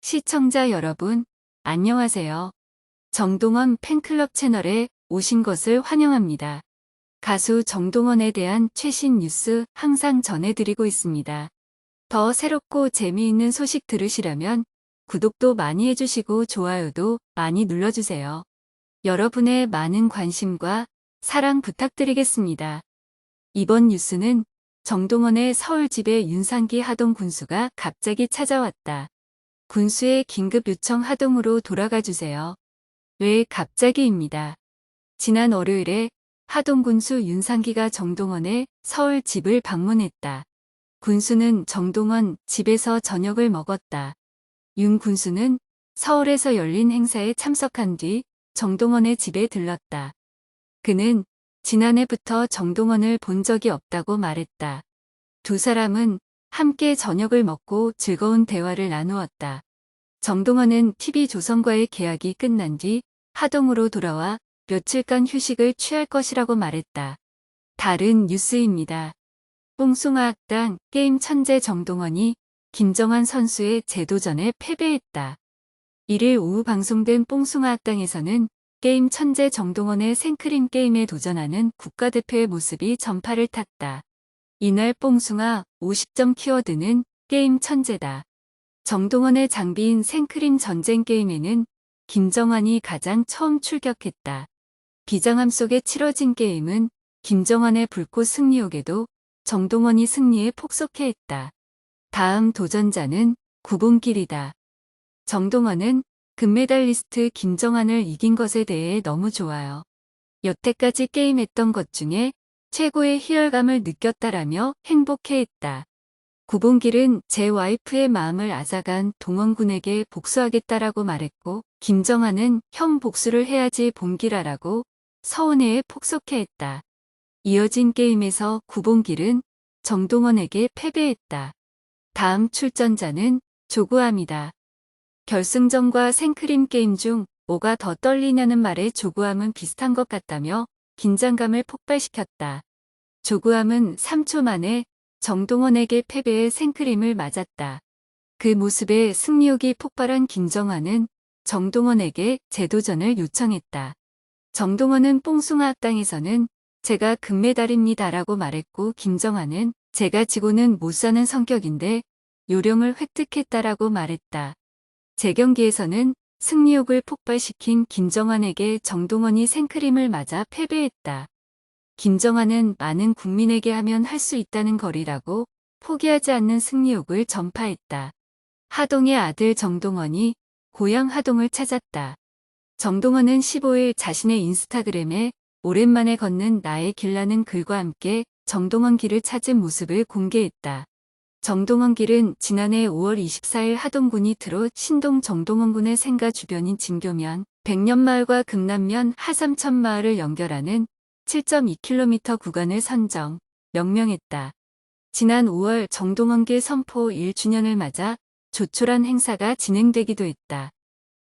시청자 여러분, 안녕하세요. 정동원 팬클럽 채널에 오신 것을 환영합니다. 가수 정동원에 대한 최신 뉴스 항상 전해드리고 있습니다. 더 새롭고 재미있는 소식 들으시려면 구독도 많이 해주시고 좋아요도 많이 눌러주세요. 여러분의 많은 관심과 사랑 부탁드리겠습니다. 이번 뉴스는 정동원의 서울 집에 윤상기 하동 군수가 갑자기 찾아왔다. 군수의 긴급 요청 하동으로 돌아가 주세요. 왜 갑자기입니다. 지난 월요일에 하동 군수 윤상기가 정동원의 서울 집을 방문했다. 군수는 정동원 집에서 저녁을 먹었다. 윤 군수는 서울에서 열린 행사에 참석한 뒤 정동원의 집에 들렀다. 그는 지난해부터 정동원을 본 적이 없다고 말했다. 두 사람은 함께 저녁을 먹고 즐거운 대화를 나누었다. 정동원은 TV조선과의 계약이 끝난 뒤 하동으로 돌아와 며칠간 휴식을 취할 것이라고 말했다. 다른 뉴스입니다. 뽕숭아 학당 게임 천재 정동원이 김정환 선수의 제도전에 패배했다. 1일 오후 방송된 뽕숭아 학당에서는 게임 천재 정동원의 생크림 게임에 도전하는 국가대표의 모습이 전파를 탔다. 이날 뽕숭아 50점 키워드는 게임 천재다. 정동원의 장비인 생크림 전쟁 게임에는 김정환이 가장 처음 출격했다. 비장함 속에 치러진 게임은 김정환의 불꽃 승리옥에도 정동원이 승리에 폭속해했다. 다음 도전자는 구봉길이다. 정동원은 금메달리스트 김정환을 이긴 것에 대해 너무 좋아요. 여태까지 게임했던 것 중에 최고의 희열감을 느꼈다라며 행복해했다. 구봉길은 제 와이프의 마음을 앗아간 동원군에게 복수하겠다라고 말했고 김정환은 형 복수를 해야지 봉길아라고 서운해에 폭속해했다. 이어진 게임에서 구봉길은 정동원에게 패배했다. 다음 출전자는 조구함이다. 결승전과 생크림 게임 중 뭐가 더 떨리냐는 말에 조구함은 비슷한 것 같다며 긴장감을 폭발시켰다. 조구함은 3초 만에 정동원에게 패배해 생크림을 맞았다. 그 모습에 승리욕이 폭발한 김정환은 정동원에게 재도전을 요청했다. 정동원은 뽕숭아 학당에서는 제가 금메달입니다라고 말했고 김정환은 제가 지고는 못 사는 성격인데 요령을 획득했다라고 말했다. 재경기에서는 승리욕을 폭발시킨 김정환에게 정동원이 생크림을 맞아 패배했다. 김정환은 많은 국민에게 하면 할 수 있다는 거리라고 포기하지 않는 승리욕을 전파했다. 하동의 아들 정동원이 고향 하동을 찾았다. 정동원은 15일 자신의 인스타그램에 오랜만에 걷는 나의 길라는 글과 함께 정동원 길을 찾은 모습을 공개했다. 정동원 길은 지난해 5월 24일 하동군이 트롯 신동 정동원군의 생가 주변인 진교면 백년마을과 금남면 하삼천마을을 연결하는 7.2km 구간을 선정, 명명했다. 지난 5월 정동원길 선포 1주년을 맞아 조촐한 행사가 진행되기도 했다.